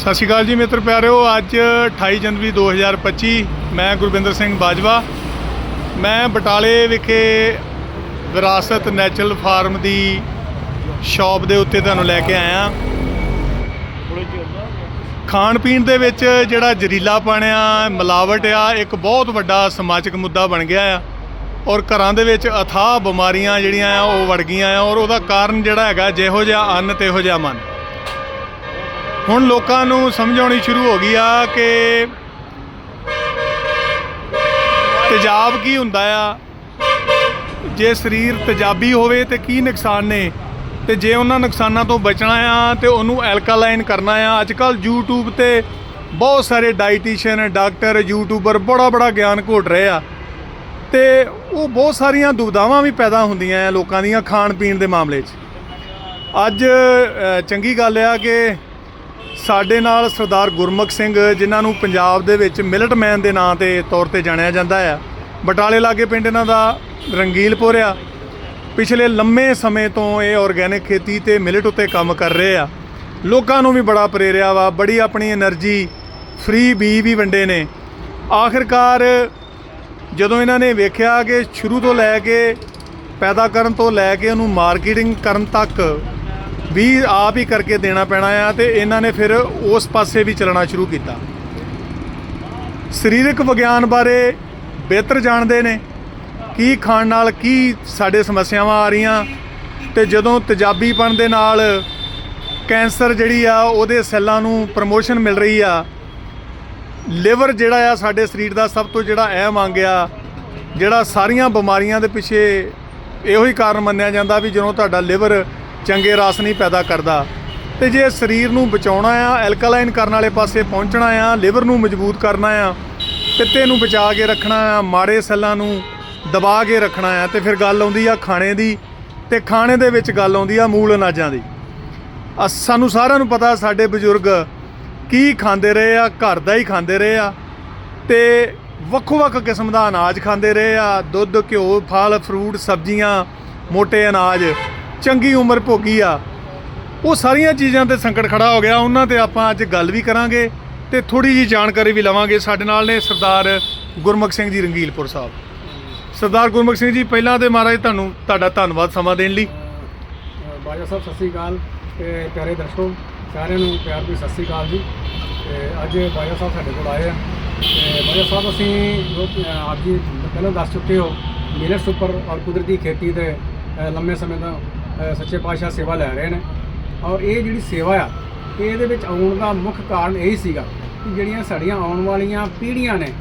ਸਤਿ ਸ਼੍ਰੀ ਅਕਾਲ ਜੀ ਮਿੱਤਰ ਪਿਆਰਿਓ, ਅੱਜ 28 ਜਨਵਰੀ 2025 ਮੈਂ ਗੁਰਵਿੰਦਰ ਸਿੰਘ ਬਾਜਵਾ। ਮੈਂ ਬਟਾਲੇ ਵਿਖੇ ਵਿਰਾਸਤ ਨੈਚੁਰਲ ਫਾਰਮ ਦੀ ਸ਼ਾਪ ਦੇ ਉੱਤੇ ਤੁਹਾਨੂੰ ਲੈ ਕੇ ਆਇਆ। ਖਾਣ ਪੀਣ ਦੇ ਵਿੱਚ ਜਿਹੜਾ ਜ਼ਹਿਰੀਲਾਪਣ ਪਾਣਿਆ ਮਿਲਾਵਟ ਆ, ਇੱਕ ਬਹੁਤ ਵੱਡਾ ਸਮਾਜਿਕ ਮੁੱਦਾ ਬਣ ਗਿਆ ਆ। ਔਰ ਘਰਾਂ ਦੇ ਵਿੱਚ ਅਥਾਹ ਬਿਮਾਰੀਆਂ ਜਿਹੜੀਆਂ ਆ, ਉਹ ਵੜ ਗਈਆਂ ਆ, ਔਰ ਉਹਦਾ ਕਾਰਨ ਜਿਹੜਾ ਹੈਗਾ, ਜਿਹੋ ਜਿਹਾ ਅੰਨ ਤੇ ਜਿਹਾ ਮਨ। ਹੁਣ ਲੋਕਾਂ ਨੂੰ ਸਮਝ ਆਉਣੀ ਸ਼ੁਰੂ ਹੋ ਗਈ ਆ ਕਿ ਤੇਜ਼ਾਬ ਕੀ ਹੁੰਦਾ ਆ? ਜੇ ਸਰੀਰ ਤੇਜ਼ਾਬੀ ਹੋਵੇ ਤੇ ਕੀ ਨੁਕਸਾਨ ਨੇ? ਤੇ ਜੇ ਉਹਨਾਂ ਨੁਕਸਾਨਾਂ ਤੋਂ ਬਚਣਾ ਆ ਤੇ ਉਹਨੂੰ ਐਲਕਾਲਾਈਨ ਕਰਨਾ ਆ। ਅੱਜ ਕੱਲ YouTube ਤੇ ਬਹੁਤ ਸਾਰੇ ਡਾਈਟੀਸ਼ੀਅਨ ਡਾਕਟਰ ਯੂਟਿਊਬਰ ਬੜਾ ਬੜਾ ਗਿਆਨ ਘੋਟ ਰਹੇ ਆ। ਤੇ ਉਹ ਬਹੁਤ ਸਾਰੀਆਂ ਦੁਵਿਧਾਵਾਂ ਵੀ ਪੈਦਾ ਹੁੰਦੀਆਂ ਆ ਲੋਕਾਂ ਦੀਆਂ ਖਾਣ ਪੀਣ ਦੇ ਮਾਮਲੇ 'ਚ। ਅੱਜ ਚੰਗੀ ਗੱਲ ਆ ਕਿ ਸਾਡੇ ਨਾਲ ਸਰਦਾਰ ਗੁਰਮੁਖ ਸਿੰਘ, ਜਿਨ੍ਹਾਂ ਨੂੰ ਪੰਜਾਬ ਦੇ ਵਿੱਚ ਮਿਲਟਮੈਨ ਦੇ ਨਾਂ ਤੇ ਤੌਰ ਤੇ ਜਾਣਿਆ ਜਾਂਦਾ ਆ। ਬਟਾਲੇ ਲਾਗੇ ਪਿੰਡ ਇਹਨਾਂ ਦਾ ਰੰਗੀਲਪੁਰ ਆ ਪਿਛਲੇ ਲੰਮੇ ਸਮੇਂ ਤੋਂ ਇਹ ਆਰਗੈਨਿਕ ਖੇਤੀ ਤੇ ਮਿਲਟ ਉੱਤੇ ਕੰਮ ਕਰ ਰਹੇ ਆ। ਲੋਕਾਂ ਨੂੰ ਵੀ ਬੜਾ ਪ੍ਰੇਰਿਆ ਵਾ, ਬੜੀ ਆਪਣੀ એનર્ਜੀ ਫ੍ਰੀ ਬੀ ਵੀ ਵੰਡੇ ਨੇ। ਆਖਿਰਕਾਰ ਜਦੋਂ ਇਹਨਾਂ ਨੇ ਵੇਖਿਆ ਕਿ ਸ਼ੁਰੂ ਤੋਂ ਲੈ ਕੇ ਪੈਦਾ ਕਰਨ ਤੋਂ ਲੈ ਕੇ ਉਹਨੂੰ ਮਾਰਕੀਟਿੰਗ ਕਰਨ ਤੱਕ ਵੀ ਆਪ ਹੀ ਕਰਕੇ ਦੇਣਾ ਪੈਣਾ ਆ ਤੇ ਇਹਨਾਂ ਨੇ ਫਿਰ ਉਸ ਪਾਸੇ ਵੀ ਚੱਲਣਾ ਸ਼ੁਰੂ ਕੀਤਾ। ਸਰੀਰਕ ਵਿਗਿਆਨ ਬਾਰੇ ਬਿਹਤਰ ਜਾਣਦੇ ਨੇ, ਕੀ ਖਾਣ ਨਾਲ ਕੀ ਸਾਡੇ ਸਮੱਸਿਆਵਾਂ ਆ ਰਹੀਆਂ ਤੇ ਜਦੋਂ ਤਜਾਬੀਪਣ ਦੇ ਨਾਲ ਕੈਂਸਰ ਜਿਹੜੀ ਆ, ਉਹਦੇ ਸੈੱਲਾਂ ਨੂੰ ਪ੍ਰਮੋਸ਼ਨ ਮਿਲ ਰਹੀ ਆ, ਲਿਵਰ ਜਿਹੜਾ ਆ ਸਾਡੇ ਸਰੀਰ ਦਾ ਸਭ ਤੋਂ ਜਿਹੜਾ ਅਹਿਮ ਅੰਗ ਆ, ਜਿਹੜਾ ਸਾਰੀਆਂ ਬਿਮਾਰੀਆਂ ਦੇ ਪਿੱਛੇ ਇਹੋ ਹੀ ਕਾਰਨ ਮੰਨਿਆ ਜਾਂਦਾ ਵੀ ਜਦੋਂ ਤੁਹਾਡਾ ਲਿਵਰ ਚੰਗੇ ਰਸ ਨਹੀਂ ਪੈਦਾ ਕਰਦਾ। ਤੇ ਜੇ ਸਰੀਰ ਨੂੰ ਬਚਾਉਣਾ ਆ, ਐਲਕਲਾਈਨ ਕਰਨ ਵਾਲੇ ਪਾਸੇ ਪਹੁੰਚਣਾ ਆ, ਲਿਵਰ ਨੂੰ ਮਜ਼ਬੂਤ ਕਰਨਾ ਆ, ਪਿੱਤੇ ਨੂੰ ਬਚਾ ਕੇ ਰੱਖਣਾ ਆ, ਮਾੜੇ ਸੈੱਲਾਂ ਨੂੰ ਦਬਾ ਕੇ ਰੱਖਣਾ ਆ, ਤੇ ਫਿਰ ਗੱਲ ਆਉਂਦੀ ਆ ਖਾਣੇ ਦੀ, ਤੇ ਖਾਣੇ ਦੇ ਵਿੱਚ ਗੱਲ ਆਉਂਦੀ ਆ ਮੂਲ ਅਨਾਜਾਂ ਦੀ। ਅ, ਸਾਨੂੰ ਸਾਰਿਆਂ ਨੂੰ ਪਤਾ ਸਾਡੇ ਬਜ਼ੁਰਗ ਕੀ ਖਾਂਦੇ ਰਹੇ ਆ, ਘਰ ਦਾ ਹੀ ਖਾਂਦੇ ਰਹੇ ਆ, ਤੇ ਵੱਖੋ-ਵੱਖ ਕਿਸਮ ਦਾ ਅਨਾਜ ਖਾਂਦੇ ਰਹੇ ਆ, ਦੁੱਧ, ਘਿਓ, ਫਲ, ਫਰੂਟ, ਸਬਜ਼ੀਆਂ ਮੋٹے ਅਨਾਜ। ਚੰਗੀ ਉਮਰ ਭੋਗੀ ਆ। ਉਹ ਸਾਰੀਆਂ ਚੀਜ਼ਾਂ ਤੇ ਸੰਕਟ ਖੜਾ ਹੋ ਗਿਆ। ਉਹਨਾਂ ਤੇ ਆਪਾਂ ਅੱਜ ਗੱਲ ਵੀ ਕਰਾਂਗੇ ਤੇ ਥੋੜੀ ਜੀ ਜਾਣਕਾਰੀ ਵੀ ਲਵਾਂਗੇ। ਸਾਡੇ ਨਾਲ ਨੇ ਸਰਦਾਰ ਗੁਰਮੁਖ ਸਿੰਘ ਜੀ ਰੰਗੀਲਪੁਰ ਸਾਹਿਬ। ਸਰਦਾਰ ਗੁਰਮੁਖ ਸਿੰਘ ਜੀ, ਪਹਿਲਾਂ ਤੇ ਮਹਾਰਾਜ ਤੁਹਾਨੂੰ ਤੁਹਾਡਾ ਧੰਨਵਾਦ ਸਮਾਂ ਦੇਣ ਲਈ। ਬਾਜਾ ਸਾਹਿਬ, ਸਤਿ ਸ੍ਰੀ ਅਕਾਲ ਤੇ ਪਿਆਰੇ ਦਰਸ਼ਕੋ, ਸਾਰਿਆਂ ਨੂੰ ਪਿਆਰ ਦੀ ਸਤਿ ਸ੍ਰੀ ਅਕਾਲ ਜੀ। ਤੇ ਅੱਜ ਬਾਜਾ ਸਾਹਿਬ ਸਾਡੇ ਕੋਲ ਆਏ ਆ। ਤੇ ਬਾਜਾ ਸਾਹਿਬ, ਅਸੀਂ ਜੋ ਆਪ ਜੀ ਪਹਿਲਾਂ ਦੱਸ ਚੁੱਕੇ ਹੋ ਮਿਲਟਸ ਉੱਪਰ ਔਰ ਕੁਦਰਤੀ ਖੇਤੀ ਤੇ ਲੰਮੇ ਸਮੇਂ ਤੋਂ ਸੱਚੇ ਪਾਤਸ਼ਾਹ ਸੇਵਾ ਲੈ ਰਹੇ ਨੇ ਔਰ ਇਹ ਜਿਹੜੀ ਸੇਵਾ ਆ ਇਹ ਇਹਦੇ ਵਿੱਚ ਆਉਣ ਦਾ ਮੁੱਖ ਕਾਰਨ ਇਹੀ ਸੀਗਾ ਕਿ ਜਿਹੜੀਆਂ ਸਾਡੀਆਂ ਆਉਣ ਵਾਲੀਆਂ ਪੀੜ੍ਹੀਆਂ ਨੇ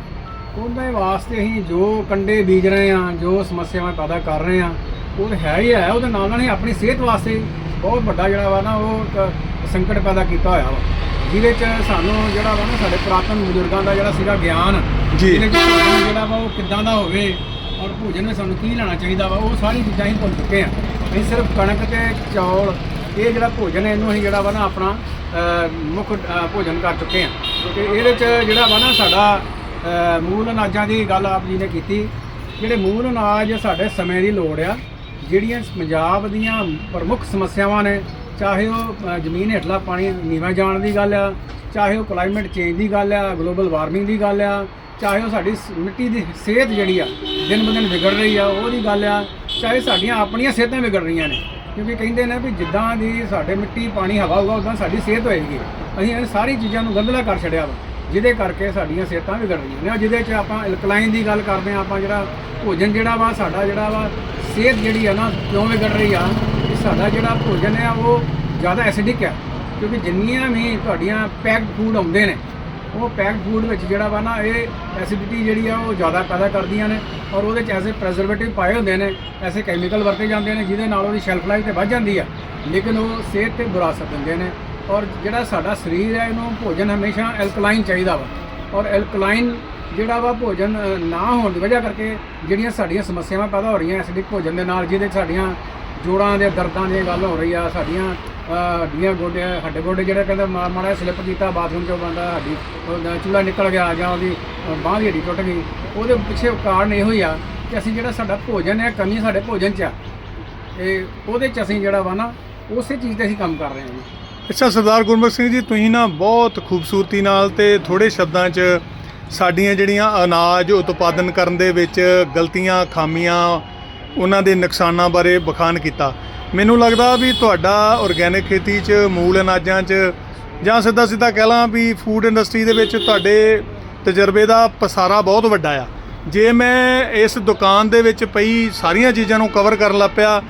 ਉਹਦੇ ਵਾਸਤੇ ਅਸੀਂ ਜੋ ਕੰਡੇ ਬੀਜ ਰਹੇ ਆ ਜੋ ਸਮੱਸਿਆਵਾਂ ਪੈਦਾ ਕਰ ਰਹੇ ਆ ਉਹ ਹੈ ਹੀ ਹੈ ਉਹਦੇ ਨਾਲ ਨਾਲ ਹੀ ਆਪਣੀ ਸਿਹਤ ਵਾਸਤੇ ਬਹੁਤ ਵੱਡਾ ਜਿਹੜਾ ਵਾ ਨਾ ਉਹ ਸੰਕਟ ਪੈਦਾ ਕੀਤਾ ਹੋਇਆ ਵਾ ਜਿਹਦੇ ਚ ਸਾਨੂੰ ਜਿਹੜਾ ਵਾ ਨਾ ਸਾਡੇ ਪੁਰਾਤਨ ਬਜ਼ੁਰਗਾਂ ਦਾ ਜਿਹੜਾ ਸੀਗਾ ਗਿਆਨ ਜੀ। ਜਿਹਦੇ ਚ ਜਿਹੜਾ ਵਾ ਉਹ ਕਿੱਦਾਂ ਦਾ ਹੋਵੇ ਭੋਜਨ ਵਿੱਚ ਸਾਨੂੰ ਕੀ ਲੈਣਾ ਚਾਹੀਦਾ ਵਾ, ਉਹ ਸਾਰੀ ਚੀਜ਼ਾਂ ਹੀ ਭੁੱਲ ਚੁੱਕੇ ਆ ਅਸੀਂ ਸਿਰਫ ਕਣਕ ਤੇ ਚੌਲ, ਇਹ ਜਿਹੜਾ ਭੋਜਨ ਹੈ, ਇਹਨੂੰ ਅਸੀਂ ਜਿਹੜਾ ਵਾ ਨਾ ਆਪਣਾ ਮੁੱਖ ਭੋਜਨ ਕਰ ਚੁੱਕੇ ਆ ਤੇ ਇਹਦੇ ਚ ਜਿਹੜਾ ਵਾ ਨਾ ਸਾਡਾ ਮੂਲ ਅਨਾਜਾਂ ਦੀ ਗੱਲ ਆਪ ਜੀ ਨੇ ਕੀਤੀ। ਜਿਹੜੇ ਮੂਲ ਅਨਾਜ ਸਾਡੇ ਸਮੇਂ ਦੀ ਲੋੜ ਆ, ਜਿਹੜੀਆਂ ਪੰਜਾਬ ਦੀਆਂ ਪ੍ਰਮੁੱਖ ਸਮੱਸਿਆਵਾਂ ਨੇ, ਚਾਹੇ ਉਹ ਜ਼ਮੀਨ ਹੇਠਲਾ ਪਾਣੀ ਨੀਵਾਂ ਜਾਣ ਦੀ ਗੱਲ ਆ, ਚਾਹੇ ਉਹ ਕਲਾਈਮੇਟ ਚੇਂਜ ਦੀ ਗੱਲ ਆ ਗਲੋਬਲ ਵਾਰਮਿੰਗ ਦੀ ਗੱਲ ਆ ਚਾਹੇ ਉਹ ਸਾਡੀ ਸ- ਮਿੱਟੀ ਦੀ ਸਿਹਤ ਜਿਹੜੀ ਆ, ਦਿਨ ਬ ਦਿਨ ਵਿਗੜ ਰਹੀ ਆ, ਉਹਦੀ ਗੱਲ ਆ, ਚਾਹੇ ਸਾਡੀਆਂ ਆਪਣੀਆਂ ਸਿਹਤਾਂ ਵਿਗੜ ਰਹੀਆਂ ਨੇ। ਕਿਉਂਕਿ ਕਹਿੰਦੇ ਨੇ ਵੀ ਜਿੱਦਾਂ ਦੀ ਸਾਡੇ ਮਿੱਟੀ, ਪਾਣੀ, ਹਵਾ ਹੋਊਗਾ, ਉਦਾਂ ਸਾਡੀ ਸਿਹਤ ਹੋਏਗੀ। ਅਸੀਂ ਇਹ ਸਾਰੀ ਚੀਜ਼ਾਂ ਨੂੰ ਗੰਧਲਾ ਕਰ ਛੱਡਿਆ ਵਾ, ਜਿਹਦੇ ਕਰਕੇ ਸਾਡੀਆਂ ਸਿਹਤਾਂ ਵਿਗੜ ਰਹੀਆਂ ਨੇ। ਜਿਹਦੇ 'ਚ ਆਪਾਂ ਅਲਕਲਾਈਨ ਦੀ ਗੱਲ ਕਰਦੇ ਆ ਆਪਾਂ ਜਿਹੜਾ ਭੋਜਨ ਜਿਹੜਾ ਵਾ, ਸਾਡਾ ਜਿਹੜਾ ਵਾ, ਸਿਹਤ ਜਿਹੜੀ ਆ ਨਾ, ਕਿਉਂ ਵਿਗੜ ਰਹੀ ਆ? ਕਿ ਸਾਡਾ ਜਿਹੜਾ ਭੋਜਨ ਆ, ਉਹ ਜ਼ਿਆਦਾ ਐਸਿਡਿਕ ਆ। ਕਿਉਂਕਿ ਜਿੰਨੀਆਂ ਵੀ ਤੁਹਾਡੀਆਂ ਪੈਕਡ ਫੂਡ ਆਉਂਦੇ ਨੇ ਉਹ ਪੈਕਡ ਫੂਡ ਵਿੱਚ ਜਿਹੜਾ ਵਾ ਨਾ, ਇਹ ਐਸਿਡਿਟੀ ਜਿਹੜੀ ਆ, ਉਹ ਜ਼ਿਆਦਾ ਪੈਦਾ ਕਰਦੀਆਂ ਨੇ ਔਰ ਉਹਦੇ 'ਚ ਐਸੇ ਪ੍ਰੈਜ਼ਰਵੇਟਿਵ ਪਾਏ ਹੁੰਦੇ ਨੇ, ਐਸੇ ਕੈਮੀਕਲ ਵਰਤੇ ਜਾਂਦੇ ਨੇ, ਜਿਹਦੇ ਨਾਲ ਉਹਦੀ ਸ਼ੈਲਫ ਲਾਈਫ ਤੇ ਵੱਧ ਜਾਂਦੀ ਆ, ਲੇਕਿਨ ਉਹ ਸਿਹਤ ਤੇ ਬੁਰਾ ਅਸਰ ਦਿੰਦੇ ਨੇ ਔਰ ਜਿਹੜਾ ਸਾਡਾ ਸਰੀਰ ਹੈ, ਇਹਨੂੰ ਭੋਜਨ ਹਮੇਸ਼ਾ ਐਲਕਲਾਈਨ ਚਾਹੀਦਾ ਵਾ ਔਰ ਐਲਕਲਾਈਨ ਜਿਹੜਾ ਵਾ ਭੋਜਨ ਨਾ ਹੋਣ ਦੀ ਵਜ੍ਹਾ ਕਰਕੇ ਜਿਹੜੀਆਂ ਸਾਡੀਆਂ ਸਮੱਸਿਆਵਾਂ ਪੈਦਾ ਹੋ ਰਹੀਆਂ ਐਸਿਡਿਕ ਭੋਜਨ ਦੇ ਨਾਲ, ਜਿਹਦੇ 'ਚ ਸਾਡੀਆਂ ਜੋੜਾਂ ਦੇ ਦਰਦਾਂ ਦੀ ਗੱਲ ਹੋ ਰਹੀ ਆ, ਸਾਡੀਆਂ ਹੱਡੀਆਂ ਗੋਡੇ, ਹੱਡੇ ਗੋਡੇ ਜਿਹੜਾ ਕਹਿੰਦਾ ਮਾ- ਮਾੜਾ ਸਲਿੱਪ ਕੀਤਾ ਬਾਥਰੂਮ 'ਚੋਂ ਬੰਦਾ ਹੱਡੀ, ਉਹਦਾ ਚੂਲਾ ਨਿਕਲ ਗਿਆ ਜਾਂ ਉਹਦੀ ਬਾਂਹ ਦੀ ਹੱਡੀ ਟੁੱਟ ਗਈ, ਉਹਦੇ ਪਿੱਛੇ ਕਾਰਨ ਇਹੋ ਹੀ ਆ ਕਿ ਅਸੀਂ ਜਿਹੜਾ ਸਾਡਾ ਭੋਜਨ ਹੈ, ਕਮੀ ਸਾਡੇ ਭੋਜਨ 'ਚ ਆ। ਇਹ ਉਹਦੇ 'ਚ ਅਸੀਂ ਜਿਹੜਾ ਵਾ ਨਾ, ਉਸੇ ਚੀਜ਼ ਤੇ ਅਸੀਂ ਕੰਮ ਕਰ ਰਹੇ ਹਾਂ ਜੀ। ਅੱਛਾ, ਸਰਦਾਰ ਗੁਰਮੁਖ ਸਿੰਘ ਜੀ, ਤੁਸੀਂ ਨਾ ਬਹੁਤ ਖੂਬਸੂਰਤੀ ਨਾਲ ਤੇ ਥੋੜੇ ਸ਼ਬਦਾਂ 'ਚ ਸਾਡੀਆਂ ਜਿਹੜੀਆਂ ਅਨਾਜ ਉਤਪਾਦਨ ਕਰਨ ਦੇ ਵਿੱਚ ਗਲਤੀਆਂ, ਖਾਮੀਆਂ, ਉਹਨਾਂ ਦੇ ਨੁਕਸਾਨਾਂ ਬਾਰੇ ਬਖਾਨ ਕੀਤਾ। ਮੈਨੂੰ ਲੱਗਦਾ ਵੀ ਤੁਹਾਡਾ ਆਰਗੈਨਿਕ ਖੇਤੀ 'ਚ, ਮੂਲ ਅਨਾਜਾਂ 'ਚ, ਜਾਂ ਸਿੱਧਾ ਸਿੱਧਾ ਕਹਿ ਲਾਂ ਵੀ ਫੂਡ ਇੰਡਸਟਰੀ ਦੇ ਵਿੱਚ ਤੁਹਾਡੇ ਤਜਰਬੇ ਦਾ ਪਸਾਰਾ ਬਹੁਤ ਵੱਡਾ ਆ। ਜੇ ਮੈਂ ਇਸ ਦੁਕਾਨ ਦੇ ਵਿੱਚ ਪਈ ਸਾਰੀਆਂ ਚੀਜ਼ਾਂ ਨੂੰ ਕਵਰ ਕਰਨ ਲੱਗ ਪਿਆ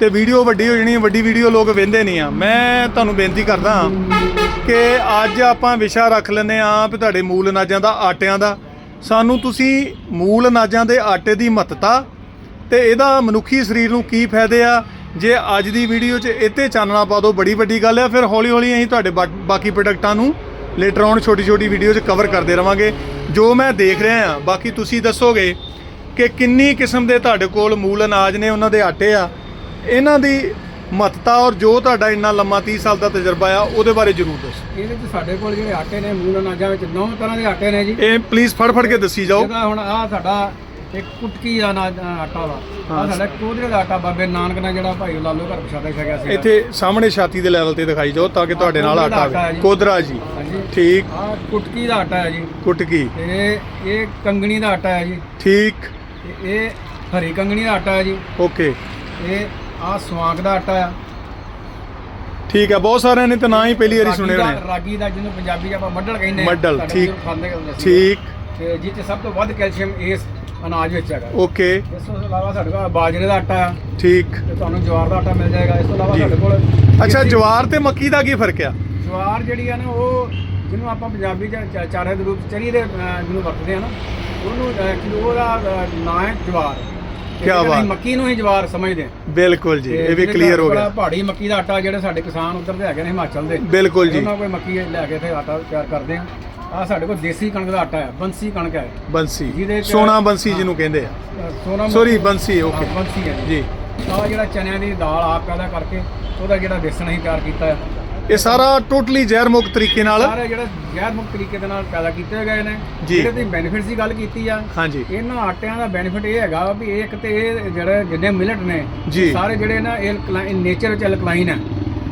ਤੇ ਵੀਡੀਓ ਵੱਡੀ ਹੋ ਜਾਣੀ, ਵੱਡੀ ਵੀਡੀਓ ਲੋਕ ਵੇਂਦੇ ਨਹੀਂ ਆ। ਮੈਂ ਤੁਹਾਨੂੰ ਬੇਨਤੀ ਕਰਦਾ ਹਾਂ ਕਿ ਅੱਜ ਆਪਾਂ ਵਿਸ਼ਾ ਰੱਖ ਲੈਂਦੇ ਆ ਵੀ ਤੁਹਾਡੇ ਮੂਲ ਅਨਾਜਾਂ ਦਾ, ਆਟਿਆਂ ਦਾ। ਸਾਨੂੰ ਤੁਸੀਂ ਮੂਲ ਅਨਾਜਾਂ ਦੇ ਆਟੇ ਦੀ ਮਹੱਤਤਾ ਤੇ ਇਹਦਾ ਮਨੁੱਖੀ ਸਰੀਰ ਨੂੰ ਕੀ ਫਾਇਦੇ ਆ ਜੇ ਅੱਜ ਦੀ ਵੀਡੀਓ 'ਚ ਇੱਥੇ ਚਾਨਣਾ ਪਾ ਦਿਓ ਬੜੀ ਵੱਡੀ ਗੱਲ ਆ ਫਿਰ ਹੌਲੀ ਹੌਲੀ ਅਸੀਂ ਤੁਹਾਡੇ ਬਾਕੀ ਪ੍ਰੋਡਕਟਾਂ ਨੂੰ ਲੇਟਰ ਔਨ ਛੋਟੀ ਛੋਟੀ ਵੀਡੀਓ 'ਚ ਕਵਰ ਕਰਦੇ ਰਵਾਂਗੇ। ਜੋ ਮੈਂ ਦੇਖ ਰਿਹਾ ਆ ਬਾਕੀ ਤੁਸੀਂ ਦੱਸੋਗੇ ਕਿ ਕਿੰਨੀ ਕਿਸਮ ਦੇ ਤੁਹਾਡੇ ਕੋਲ ਮੂਲ ਅਨਾਜ ਨੇ ਉਹਨਾਂ ਦੇ ਆਟੇ ਆ। ਇਹਨਾਂ ਦੀ ਮਹੱਤਤਾ ਔਰ ਜੋ ਤੁਹਾਡਾ ਇੰਨਾ ਲੰਮਾ 30 ਸਾਲ ਦਾ ਤਜਰਬਾ ਆ ਉਹਦੇ ਬਾਰੇ ਜ਼ਰੂਰ ਦੱਸੋ। ਇਹਦੇ ਵਿੱਚ ਸਾਡੇ ਕੋਲ ਜਿਹੜੇ ਆਟੇ ਨੇ ਮੂਲ ਅਨਾਜਾਂ ਵਿੱਚ ਨੌ ਤਰ੍ਹਾਂ ਦੇ ਆਟੇ ਨੇ ਜੀ। ਇਹ ਪਲੀਜ਼ ਫੜ ਫੜ ਕੇ ਦੱਸੀ ਜਾਓ। ਜਿਹਦਾ ਹੁਣ ਆ ਸਾਡਾ ਇੱਕ ਕੁਟਕੀ ਦਾ ਨਾ- ਆਟਾ ਵਾ ਹਾਂ। ਸਾਡਾ ਕੋਧਰੇ ਦਾ ਆਟਾ ਬਾਬੇ ਨਾਨਕ ਨੇ ਜਿਹੜਾ ਭਾਈ ਲਾਲੋ ਘਰ ਪ੍ਰਸ਼ਾਦਾ ਛਕਿਆ ਸੀ ਇੱਥੇ ਸਾਹਮਣੇ ਛਾਤੀ ਦੇ ਲੈਵਲ ਤੇ ਦਿਖਾਈ ਜਾਓ ਤਾਂ ਕਿ ਤੁਹਾਡੇ ਨਾਲ ਆਟਾ ਆਵੇ। ਕੋਦਰਾ ਜੀ ਹਾਂਜੀ ਠੀਕ ਕੁਟਕੀ ਦਾ ਆਟਾ ਹੈ ਜੀ ਕੁਟਕੀ ਤੇ ਇਹ ਕੰਗਣੀ ਦਾ ਆਟਾ ਹੈ ਜੀ ਠੀਕ ਤੇ ਇਹ ਹਰੀ ਕੰਗਣੀ ਦਾ ਆਟਾ ਹੈ ਜੀ ਓਕੇ ਇਹ ਆ ਸਵਾਂਗ ਦਾ ਆਟਾ ਆ ਠੀਕ ਹੈ ਬਹੁਤ ਸਾਰਿਆਂ ਨੇ ਤਾਂ ਨਾਂ ਹੀ ਪਹਿਲੀ ਵਾਰੀ ਰਾਗੀ ਸੁਣੇ ਦਾ- ਹੋਣੇ ਆ। ਰਾਗੀ ਦਾ ਜਿਹਨੂੰ ਪੰਜਾਬੀ 'ਚ ਆਪਾਂ ਮੱਡਲ ਕਹਿੰਦੇ ਆ। ਮੱਡਲ, ਸਾਡੇ ਠੀਕ। ਬਜ਼ੁਰਗ ਖਾਂਦੇ ਹੁੰਦੇ ਸੀ। ਠੀਕ ਤੇ ਜਿਹ 'ਚ ਸਭ ਤੋਂ ਵੱਧ ਕੈਲਸ਼ੀਅਮ ਇਸ ਅਨਾਜ ਵਿੱਚ ਹੈਗਾ। ਓਕੇ। ਇਸ ਤੋਂ ਇਲਾਵਾ ਸਾਡੇ ਕੋਲ ਬਾਜਰੇ ਦਾ ਆਟਾ ਆ ਠੀਕ। ਤੇ ਤੁਹਾਨੂੰ ਜਵਾਰ ਦਾ ਆਟਾ ਮਿਲ ਜਾਏਗਾ। ਇਸ ਤੋਂ ਇਲਾਵਾ ਜੀ। ਸਾਡੇ ਕੋਲ ਅੱਛਾ ਦੇਸੀ- ਜਵਾਰ ਤੇ ਮੱਕੀ ਦਾ ਕੀ ਫ਼ਰਕ ਆ? ਜਵਾਰ ਜਿਹੜੀ ਆ ਨਾ ਉਹ ਜਿਹਨੂੰ ਆਪਾਂ ਪੰਜਾਬੀ ਚ ਚ- ਚਾਰੇ ਦੇ ਰੂਪ ਚਰੀ ਦੇ ਅਹ, ਜਿਹਨੂੰ ਵਰਤਦੇ ਆ ਨਾ ਉਹਨੂੰ ਐਕਚੁਅਲੀ ਉਹਦਾ ਅਹ, ਨਾਂ ਹੈ ਜਵਾਰ। ਤੇ ਕਿਆ ਜਿਹੜੀ ਬਾਤ। ਮੱਕੀ ਨੂੰ ਹੀ ਜਵਾਰ ਸਮਝਦੇ ਆ। ਬਿਲਕੁਲ ਜੀ ਇਹ ਵੀ ਜਿਹਦੇ ਕਲੀਅਰ ਹੋ ਗਿਆ। ਕੋਲ ਪਹਾੜੀ ਮੱਕੀ ਦਾ ਆਟਾ ਜਿਹੜੇ ਸਾਡੇ ਕਿਸਾਨ ਉੱਧਰ ਦੇ ਹੈਗੇ ਨੇ ਹਿਮਾਚਲ ਦੇ ਬਿਲਕੁਲ ਜੀ। ਉਹਨਾਂ ਕੋਈ ਮੱਕੀ ਲੈ ਕੇ ਇੱਥੇ ਆਟਾ ਤਿਆਰ ਕਰਦੇ ਆ। ਆ ਸਾਡੇ ਕੋਲ ਦੇਸੀ ਕਣਕ ਦਾ ਆਟਾ ਹੈ ਬੰਸੀ ਕਣਕ ਹੈ। ਬੰਸੀ 'ਚ- ਸੋਨਾ ਬੰਸੀ। ਜਿਹਨੂੰ ਕਹਿੰਦੇ ਆ। ਸੋਨਾ ਸੌਰੀ ਬੰਸੀ ਓਕੇ ਬੰਸੀ ਹੈ ਜੀ। ਆ ਜਿਹੜਾ ਚਨਿਆਂ ਦੀ ਦਾਲ ਆਪ ਪੈਦਾ ਕਰਕੇ ਉਹਦਾ ਜਿਹੜਾ ਬੇਸਣ ਅਸੀਂ ਤਿਆਰ ਕੀਤਾ ਹੈ। ਇਹ ਸਾਰਾ ਟੋਟਲੀ ਜ਼ਹਿਰ ਮੁਕਤ ਤਰੀਕੇ ਨਾਲ ਸਾਰੇ ਜਿਹੜੇ ਗੈਰ ਮੁਕਤ ਤਰੀਕੇ ਦੇ ਨਾਲ ਪੈਦਾ ਕੀਤੇ ਗਏ ਨੇ। ਜੀ। ਜਿਹੜੇ ਤੁਸੀਂ ਬੈਨੀਫਿਟਸ ਦੀ ਗੱਲ ਕੀਤੀ ਆ। ਹਾਂਜੀ। ਇਹਨਾਂ ਆਟਿਆਂ ਦਾ ਬੈਨੀਫਿਟ ਇਹ ਹੈਗਾ ਵਾ ਇੱਕ ਤੇ ਇਹ ਜਿਹੜੇ ਜਿੰਨੇ ਮਿਲਟ ਨੇ ਜੀ। ਸਾਰੇ ਜਿਹੜੇ ਨਾ ਇਹ ਨੇਚਰ ਵਿੱਚ ਐਲਕਲਾਈਨ ਹੈ।